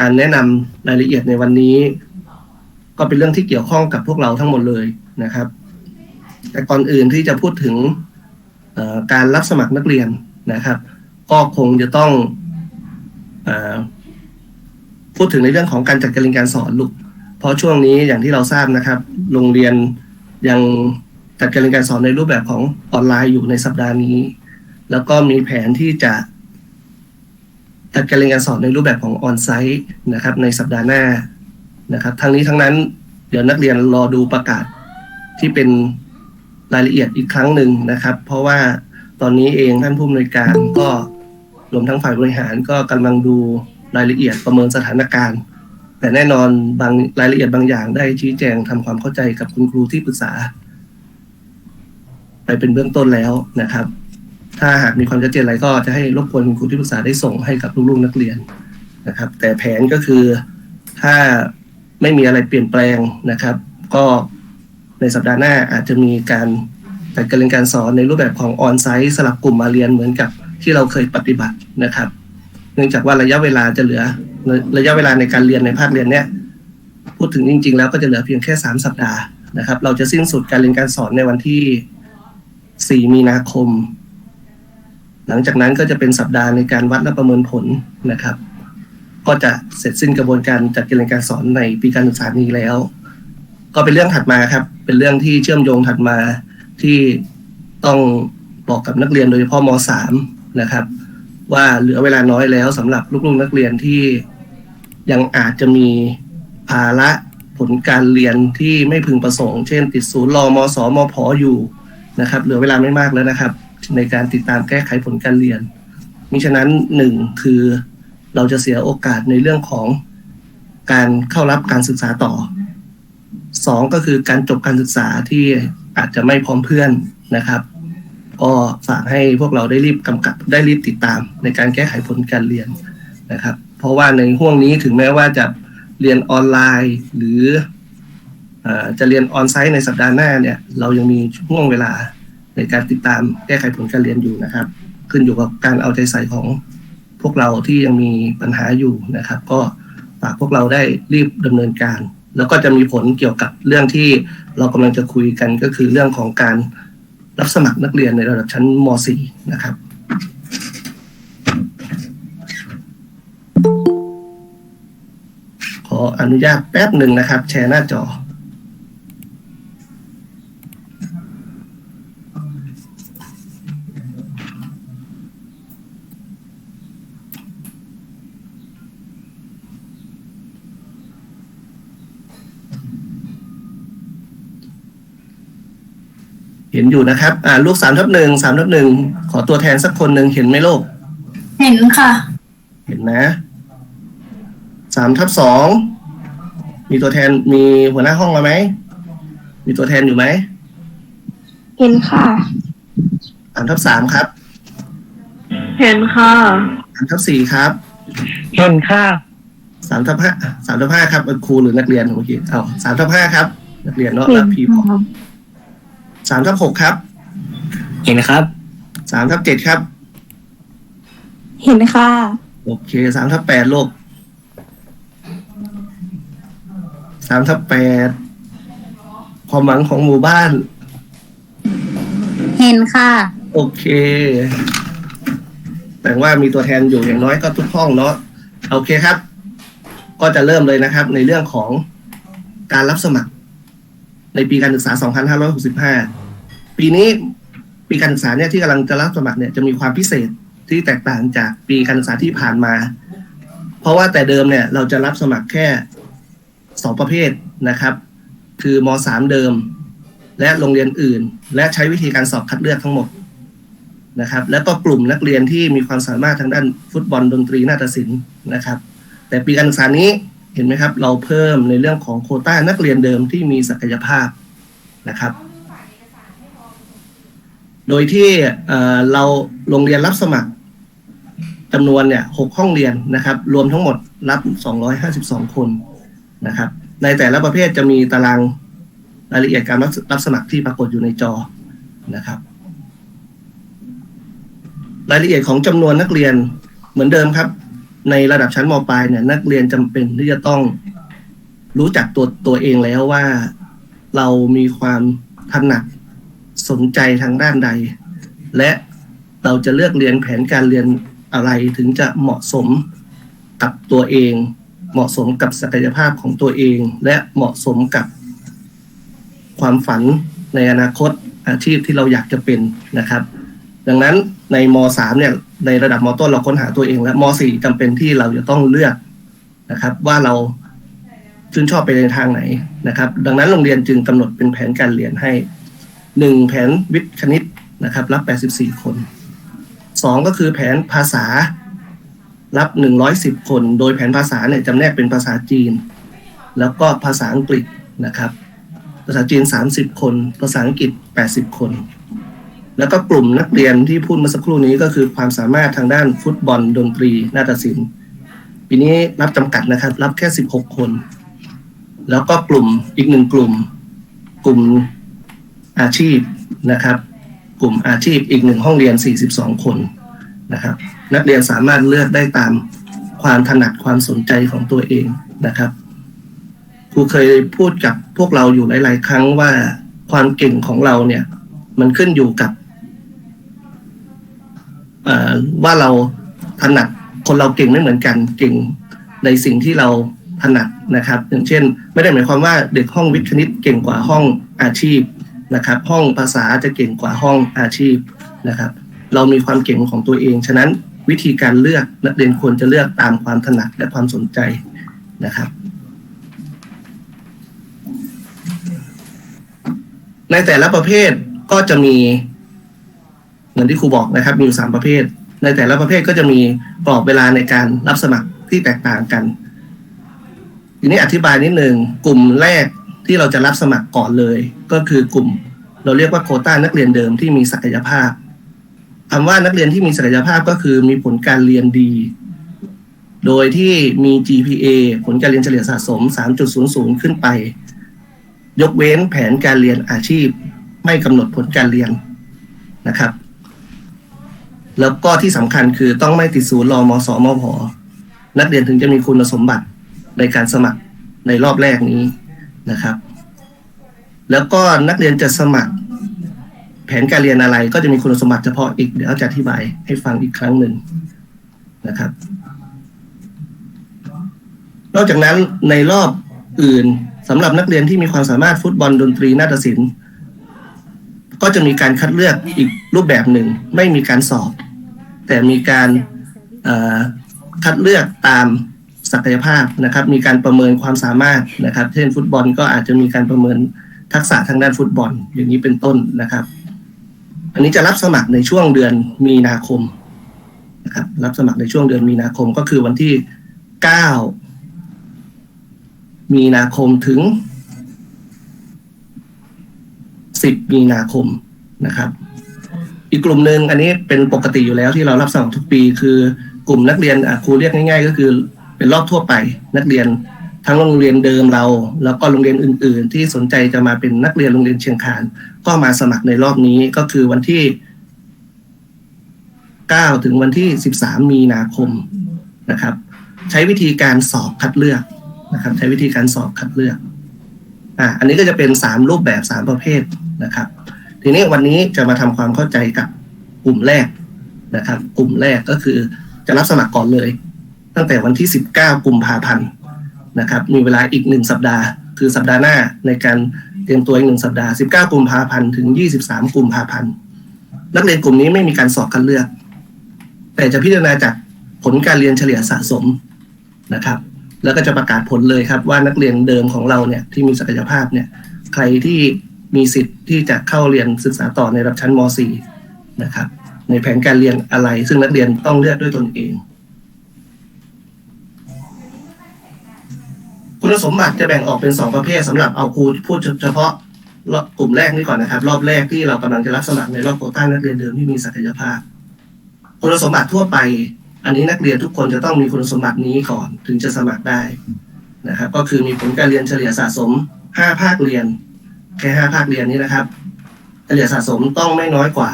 การแนะนำรายละเอียดในวันนี้ ก็เป็นเรื่องที่เกี่ยวข้องกับพวกเราทั้งหมดเลยนะครับ แต่ก่อนอื่นที่จะพูดถึงการรับสมัครนักเรียนนะครับ ก็คงจะต้องอพูดถึงในเรื่องของการจัดการเรียนการสอนลูกเพราะช่วงนี้อย่างที่เราทราบนะครับ โรงเรียนยังจัดการเรียนการสอนในรูปแบบของออนไลน์อยู่ในสัปดาห์นี้ แล้วก็มีแผนที่จะ จัดการเรียนการสอนในรูปแบบของออนไซต์นะครับ ในสัปดาห์หน้านะครับทั้งนี้ทั้งนั้นเดี๋ยวนักเรียนรอดูประกาศที่เป็นรายละเอียดอีกครั้งหนึ่งนะครับ เพราะว่าตอนนี้เองท่านผู้อำนวยการก็รวมทั้งฝ่ายบริหารก็กำลังดูรายละเอียดประเมินสถานการณ์ แต่แน่นอนบางรายละเอียดบางอย่างได้ชี้แจงทำความเข้าใจกับคุณครูที่ปรึกษา ไปเป็นเบื้องต้นแล้วนะครับ ถ้าหากมีความชัดเจนอะไรก็จะให้รบกวนคุณครูที่ปรึกษาได้ส่งให้กับลูกๆนักเรียนนะครับ แต่แผนก็คือถ้าไม่มีอะไรเปลี่ยนแปลงนะครับ ก็ในสัปดาห์หน้าอาจจะมีการจัดการเรียนการสอนในรูปแบบของออนไซต์สลับกลุ่มมาเรียนเหมือนกับที่เราเคยปฏิบัตินะครับ เนื่องจากว่าระยะเวลาจะเหลือระยะเวลาในการเรียนในภาคเรียนเนี้ยพูดถึงจริง ๆ แล้วก็จะเหลือเพียงแค่สามสัปดาห์นะครับ เราจะสิ้นสุดการเรียนการสอนในวันที่สี่มีนาคม หลังจากนั้นก็จะเป็นสัปดาห์ในการวัดและประเมินผลนะครับ ก็จะเสร็จสิ้นกระบวนการจัดการเรียนการสอนในปีการศึกษานี้แล้ว ก็เป็นเรื่องถัดมาครับ เป็นเรื่องที่เชื่อมโยงถัดมาที่ต้องบอกกับนักเรียนโดยเฉพาะม .3 นะครับ ว่าเหลือเวลาน้อยแล้วสำหรับลูกๆนักเรียนที่ยังอาจจะมีภาระผลการเรียนที่ไม่พึงประสงค์ เช่น ติดศูนย์รอมสมพอยู่นะครับ เหลือเวลาไม่มากแล้วนะครับ ในการติดตามแก้ไขผลการเรียน มิฉะนั้นหนึ่งคือเราจะเสียโอกาสในเรื่องของการเข้ารับการศึกษาต่อสองก็คือการจบการศึกษาที่อาจจะไม่พร้อมเพื่อนนะครับ ก็ฝากให้พวกเราได้รีบกำกับได้รีบติดตาม ในการแก้ไขผลการเรียนนะครับ เพราะว่าในห่วงนี้ถึงแม้ว่าจะเรียนออนไลน์หรืออาจะเรียนออนไซต์ในสัปดาห์หน้าเนี่ย เรายังมีห่วงเวลา ในการติดตามแก้ไขผลการเรียนอยู่นะครับ ขึ้นอยู่กับการเอาใจใส่ของพวกเราที่ยังมีปัญหาอยู่นะครับ ก็ฝากพวกเราได้รีบดำเนินการ แล้วก็จะมีผลเกี่ยวกับเรื่องที่เรากำลังจะคุยกันก็คือเรื่องของการรับสมัครนักเรียนในระดับชั้นม .4 นะครับขออนุญาตแป๊บหนึ่งนะครับ แชร์หน้าจอ ห็นอยู่นะครับ อ่าลูกสามทับหนึ่งสามทับหนึ่งขอตัวแทนสักคนหนึ่งเห็นไหมลูกเห็นค่ะ เห็นนะสามทับสองมีตัวแทนมีหัวหน้าห้องมาไหมมีตัวแทนอยู่ไหมเห็นค่ะสามทับสามครับเห็นค่ะสามทับสี่ครับเห็นค่ะสามทับห้าสามทับห้าครับครูหรือนักเรียนเมื่อกี้เอาสามทับห้าครับ นักเรียนเนาะรับพีพอ สามทับหกครับเห็นครับ สามทับเจ็ดครับ เห็นค่ะ โอเคสามทับแปดลูกสามทับแปดความหวังของหมู่บ้าน เห็นค่ะ โอเค แต่ว่ามีตัวแทนอยู่อย่างน้อยก็ทุกห้องเนาะโอเคครับ ก็จะเริ่มเลยนะครับ ในเรื่องของการรับสมัคร ในปีการศึกษา 2565 ปีนี้ปีการศึกษาเนี่ยที่กำลังจะรับสมัครเนี่ยจะมีความพิเศษที่แตกต่างจากปีการศึกษาที่ผ่านมา เพราะว่าแต่เดิมเนี่ยเราจะรับสมัครแค่สองประเภทนะครับ คือม .3 เดิม และโรงเรียนอื่น และใช้วิธีการสอบคัดเลือกทั้งหมดนะครับ แล้วก็กลุ่มนักเรียนที่มีความสามารถทางด้านฟุตบอลดนตรีนาฏศิลป์นะครับ แต่ปีการศึกษานี้ เห็นไหมครับ เราเพิ่มในเรื่องของโคต้านักเรียนเดิมที่มีศักยภาพนะครับ โดยที่เราโรงเรียนรับสมัครจำนวนเนี่ยหกห้องเรียนนะครับ รวมทั้งหมดรับ252คนนะครับ ในแต่ละประเภทจะมีตารางรายละเอียดการรับรับสมัครที่ปรากฏอยู่ในจอนะครับ รายละเอียดของจำนวนนักเรียนเหมือนเดิมครับ ในระดับชั้นมปลายเนี่ย นักเรียนจำเป็นที่จะต้องรู้จักตัวตัวเองแล้วว่าเรามีความถนัดสนใจทางด้านใด และเราจะเลือกเรียนแผนการเรียนอะไรถึงจะเหมาะสมกับตัวเอง เหมาะสมกับศักยภาพของตัวเอง และเหมาะสมกับความฝันในอนาคตอาชีพที่เราอยากจะเป็นนะครับ ดังนั้นในม .3 เนี่ย ในระดับมต้นเราค้นหาตัวเองแล้วม .4 จำเป็นที่เราจะต้องเลือกนะครับ ว่าเราชื่นชอบไปในทางไหนนะครับ ดังนั้นโรงเรียนจึงกำหนดเป็นแผนการเรียนให้หนึ่งแผนวิทย์คณิตนะครับ รับ 84 คนสองก็คือแผนภาษารับ 110 คน โดยแผนภาษาเนี่ยจำแนกเป็นภาษาจีน แล้วก็ภาษาอังกฤษนะครับ ภาษาจีน 30 คน ภาษาอังกฤษ 80 คน แล้วก็กลุ่มนักเรียนที่พูดเมื่อสักครู่นี้ก็คือความสามารถทางด้านฟุตบอลดนตรีนาฏศิลป์ปีนี้รับจำกัดนะครับ รับแค่ 16 คน แล้วก็กลุ่มอีกหนึ่งกลุ่ม กลุ่มอาชีพนะครับ กลุ่มอาชีพอีกหนึ่งห้องเรียน 42 คนนะครับ นักเรียนสามารถเลือกได้ตามความถนัดความสนใจของตัวเองนะครับครูเคยพูดกับพวกเราอยู่หลาย ๆ ครั้งว่าความเก่งของเราเนี่ย มันขึ้นอยู่กับ ว่าเราถนัดคนเราเก่งไม่เหมือนกันเก่งในสิ่งที่เราถนัดนะครับ อย่างเช่น ไม่ได้หมายความว่าเด็กห้องวิทย์คณิตเก่งกว่าห้องอาชีพนะครับ ห้องภาษาจะเก่งกว่าห้องอาชีพนะครับ เรามีความเก่งของตัวเอง ฉะนั้นวิธีการเลือกนักเรียนควรจะเลือกตามความถนัดและความสนใจนะครับ ในแต่ละประเภทก็จะมี มือนที่ครูบอกนะครับ มีอยู่สามประเภท ในแต่ละประเภทก็จะมีกรอบเวลาในการรับสมัครที่แตกต่างกันทีนี้อธิบายนิดหนึ่งกลุ่มแรกที่เราจะรับสมัครก่อนเลย ก็คือกลุ่ม เราเรียกว่าโคต้านักเรียนเดิมที่มีศักยภาพคำว่านักเรียนที่มีศักยภาพก็คือมีผลการเรียนดี โดยที่มี GPA ผลการเรียนเฉลี่ยสะสม 3.00 ขึ้นไป ยกเว้นแผนการเรียนอาชีพ ไม่กำหนดผลการเรียนนะครับ แล้วก็ที่สำคัญคือต้องไม่ติดศูนย์รอมสมพนักเรียนถึงจะมีคุณสมบัติในการสมัครในรอบแรกนี้นะครับ แล้วก็นักเรียนจะสมัคร แผนการเรียนอะไรก็จะมีคุณสมบัติเฉพาะอีกเดี๋ยวจะอธิบายให้ฟังอีกครั้งหนึ่งนะครับ นอกจากนั้นในรอบอื่นสำหรับนักเรียนที่มีความสามารถฟุตบอลดนตรีนาฏศิลป์ก็จะมีการคัดเลือกอีกรูปแบบหนึ่ง ไม่มีการสอบ แต่มีการคัดเลือกตามศักยภาพนะครับ มีการประเมินความสามารถนะครับ เช่นฟุตบอลก็อาจจะมีการประเมินทักษะทางด้านฟุตบอลอย่างนี้เป็นต้นนะครับ อันนี้จะรับสมัครในช่วงเดือนมีนาคมนะครับ รับสมัครในช่วงเดือนมีนาคมก็คือวันที่เก้ามีนาคมถึง 10 มีนาคมนะครับ อีกกลุ่มหนึ่งอันนี้เป็นปกติอยู่แล้วที่เรารับสมัครทุกปี คือกลุ่มนักเรียนครูเรียกง่าย ๆ ก็คือเป็นรอบทั่วไปนักเรียนทั้งโรงเรียนเดิมเรา แล้วก็โรงเรียนอื่น ๆ ที่สนใจจะมาเป็นนักเรียนโรงเรียนเชียงคาน ก็มาสมัครในรอบนี้ก็คือวันที่ 9 ถึงวันที่ 13 มีนาคมนะครับ ใช้วิธีการสอบคัดเลือกนะครับ ใช้วิธีการสอบคัดเลือกอ่าอันนี้ก็จะเป็นสามรูปแบบสามประเภทนะครับ ทีนี้วันนี้จะมาทำความเข้าใจกับกลุ่มแรกนะครับ กลุ่มแรกก็คือจะรับสมัครก่อนเลย ตั้งแต่วันที่ 19กุมภาพันธ์นะครับ มีเวลาอีกหนึ่งสัปดาห์ คือสัปดาห์หน้าในการเตรียมตัวอีกหนึ่งสัปดาห์ 19กุมภาพันธ์ถึง 23กุมภาพันธ์นักเรียนกลุ่มนี้ไม่มีการสอบคัดเลือก แต่จะพิจารณาจากผลการเรียนเฉลี่ยสะสมนะครับ แล้วก็จะประกาศผลเลยครับว่านักเรียนเดิมของเราเนี่ยที่มีศักยภาพเนี่ย ใครที่ มีสิทธิ์ที่จะเข้าเรียนศึกษาต่อในระดับชั้นม .4 นะครับ ในแผนการเรียนอะไร ซึ่งนักเรียนต้องเลือกด้วยตนเอง คุณสมบัติจะแบ่งออกเป็นสองประเภทสำหรับเอาครูพูดเฉพาะรอบกลุ่มแรกนี้ก่อนนะครับ รอบแรกที่เรากำลังจะรับสมัครในรอบโควต้านักเรียนเดิมที่มีศักยภาพ คุณสมบัติทั่วไป อันนี้นักเรียนทุกคนจะต้องมีคุณสมบัตินี้ก่อนถึงจะสมัครได้นะครับ ก็คือมีผลการเรียนเฉลี่ยสะสม 5 ภาคเรียน แค่5ภาคเรียนนี้นะครับเฉลี่ยสะสมต้องไม่น้อยกว่า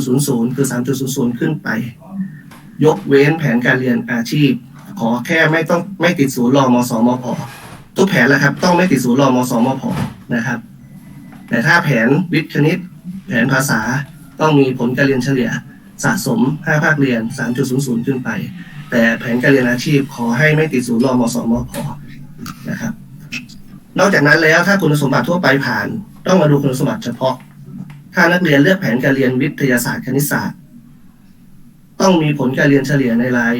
3.00 คือ 3.00 ขึ้นไป ยกเว้นแผนการเรียนอาชีพ ขอแค่ไม่ต้องไม่ติดศูนย์รอมสมพทุกแผนแหละครับ ต้องไม่ติดศูนย์รอมสมพนะครับ แต่ถ้าแผนวิทย์คณิต แผนภาษาต้องมีผลการเรียนเฉลี่ยสะสม 5 ภาคเรียน 3.00 ขึ้นไป แต่แผนการเรียนอาชีพขอให้ไม่ติดศูนย์รอมสมพนะครับ นอกจากนั้นแล้วถ้าคุณสมบัติทั่วไปผ่าน ต้องมาดูคุณสมบัติเฉพาะ ถ้านักเรียนเลือกแผนการเรียนวิทยาศาสตร์คณิตศาสตร์ ต้องมีผลการเรียนเฉลี่ยในราย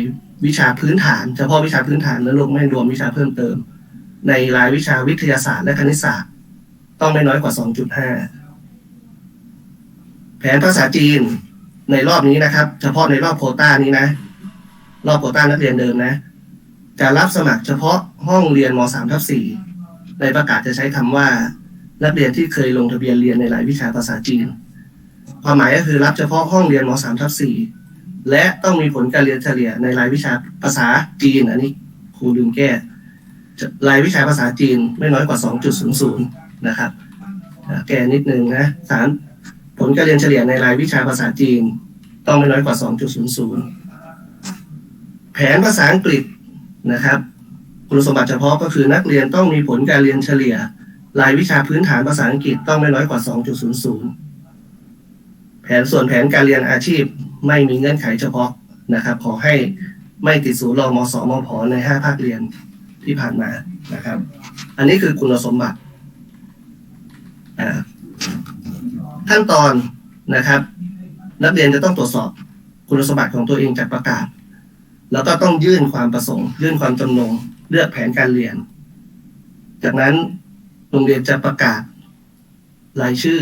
วิชาพื้นฐาน เฉพาะวิชาพื้นฐานนะลูกไม่รวมวิชาเพิ่มเติม ในรายวิชาวิทยาศาสตร์และคณิตศาสตร์ ต้องไม่น้อยกว่า 2.5 แผนภาษาจีนในรอบนี้นะครับ เฉพาะในรอบโควต้านี้นะ รอบโควต้านักเรียนเดิมนะ จะรับสมัครเฉพาะห้องเรียนม .3 ทับ4 ในประกาศจะใช้คำว่า นักเรียนที่เคยลงทะเบียนเรียนในรายวิชาภาษาจีน ความหมายก็คือรับเฉพาะห้องเรียนม .3 ทับ4และต้องมีผลการเรียนเฉลี่ยในรายวิชาภาษาจีน อันนี้ครูลืมแก้รายวิชาภาษาจีนไม่น้อยกว่า 2.00 นะครับ แก้นิดนึงนะสามผลการเรียนเฉลี่ยในรายวิชาภาษาจีน ต้องไม่น้อยกว่า 2.00 แผนภาษาอังกฤษนะครับ คุณสมบัติเฉพาะก็คือนักเรียนต้องมีผลการเรียนเฉลี่ย รายวิชาพื้นฐานภาษาอังกฤษต้องไม่น้อยกว่า 2.00 แผนส่วนแผนการเรียนอาชีพไม่มีเงื่อนไขเฉพาะนะครับ ขอให้ไม่ติดศูนย์รอมสมพใน 5 ภาคเรียนที่ผ่านมานะครับ อันนี้คือคุณสมบัติขั้นตอนนะครับ นักเรียนจะต้องตรวจสอบคุณสมบัติของตัวเองจากประกาศ แล้วก็ต้องยื่นความประสงค์ ยื่นความจำนง เลือกแผนการเรียน จากนั้นโรงเรียนจะประกาศรายชื่อ